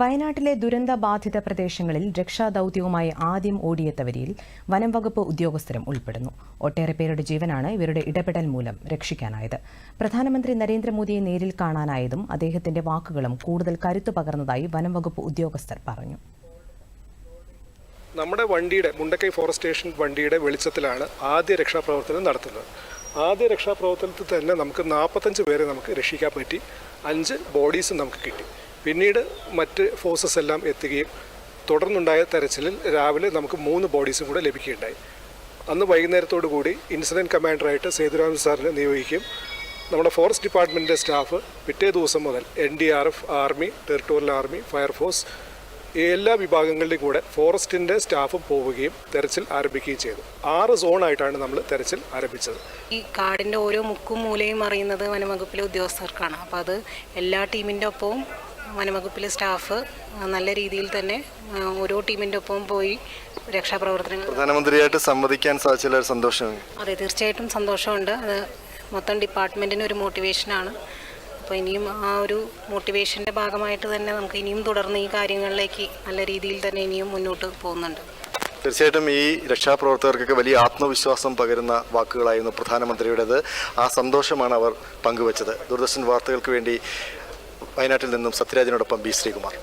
വയനാട്ടിലെ ദുരന്ത ബാധിത പ്രദേശങ്ങളിൽ രക്ഷാദൌത്യവുമായി ആദ്യം ഓടിയെത്തവരിൽ വനം വകുപ്പ് ഉദ്യോഗസ്ഥരും ഉൾപ്പെടുന്നു. ഒട്ടേറെ പേരുടെ ജീവനാണ് ഇവരുടെ ഇടപെടൽ മൂലം രക്ഷിക്കാനായത്. പ്രധാനമന്ത്രി നരേന്ദ്രമോദിയെ നേരിൽ കാണാനായതും അദ്ദേഹത്തിന്റെ വാക്കുകളും കൂടുതൽ കരുത്തു പകർന്നതായി വനം വകുപ്പ് ഉദ്യോഗസ്ഥർ പറഞ്ഞു. നമ്മുടെ വണ്ടിയുടെ മുണ്ടക്കൈ ഫോറസ്റ്റ് സ്റ്റേഷൻ വണ്ടിയുടെ വെളിച്ചത്തിലാണ് ആദ്യ രക്ഷാപ്രവർത്തനം നടത്തുന്നത്. ആദ്യ രക്ഷാപ്രവർത്തനത്തിൽ തന്നെ നമുക്ക് നാൽപ്പത്തഞ്ച് പേരെ നമുക്ക് രക്ഷിക്കാൻ പറ്റി. അഞ്ച് ബോഡീസും നമുക്ക് കിട്ടി. പിന്നീട് മറ്റ് ഫോഴ്സസ് എല്ലാം എത്തുകയും തുടർന്നുണ്ടായ തെരച്ചിലിൽ രാവിലെ നമുക്ക് മൂന്ന് ബോഡീസും കൂടെ ലഭിക്കുകയുണ്ടായി. അന്ന് വൈകുന്നേരത്തോടു കൂടി ഇൻസിഡന്റ് കമാൻഡറായിട്ട് സേതുരാമൻ സാറിനെ നിയോഗിക്കും. നമ്മുടെ ഫോറസ്റ്റ് ഡിപ്പാർട്ട്മെന്റിന്റെ സ്റ്റാഫ് പിറ്റേ ദിവസം മുതൽ N D R F army territorial army fire force എല്ലാ വിഭാഗങ്ങളുടെയും കൂടെ ഫോറസ്റ്റിന്റെ സ്റ്റാഫും പോവുകയും തെരച്ചിൽ ആരംഭിക്കുകയും ചെയ്തു. ആറ് സോണായിട്ടാണ് നമ്മൾ തെരച്ചിൽ ആരംഭിച്ചത്. ഈ കാടിന്റെ ഓരോ മുക്കും മൂലയും അറിയുന്നത് വനംവകുപ്പിലെ ഉദ്യോഗസ്ഥർക്കാണ്. അപ്പോൾ അത് എല്ലാ ടീമിന്റെ ഒപ്പവും വനംവകുപ്പിലെ സ്റ്റാഫ് നല്ല രീതിയിൽ തന്നെ ഓരോ ടീമിന്റെ ഒപ്പം പോയി രക്ഷാപ്രവർത്തനങ്ങൾ പ്രധാനമന്ത്രിയായിട്ട് സംവദിക്കാൻ സാധിച്ചാൽ സന്തോഷമാണ്. സന്തോഷം അതെ തീർച്ചയായിട്ടും സന്തോഷമുണ്ട്. അത് മൊത്തം ഡിപ്പാർട്ട്മെന്റിന് ഒരു മോട്ടിവേഷനാണ് അപ്പോൾ ഇനിയും ആ ഒരു മോട്ടിവേഷന്റെ ഭാഗമായിട്ട് തന്നെ നമുക്ക് ഇനിയും തുടർന്ന് ഈ കാര്യങ്ങളിലേക്ക് നല്ല രീതിയിൽ തന്നെ ഇനിയും മുന്നോട്ട് പോകുന്നുണ്ട്. തീർച്ചയായിട്ടും ഈ രക്ഷാപ്രവർത്തകർക്കൊക്കെ വലിയ ആത്മവിശ്വാസം പകരുന്ന വാക്കുകളായിരുന്നു പ്രധാനമന്ത്രിയുടേത്. ആ സന്തോഷമാണ് അവർ പങ്കുവച്ചത്. ദൂരദർശൻ വാർത്തകൾക്ക് വേണ്ടി വയനാട്ടിൽ നിന്നും സത്യരാജിനോടൊപ്പം ബി ശ്രീകുമാർ.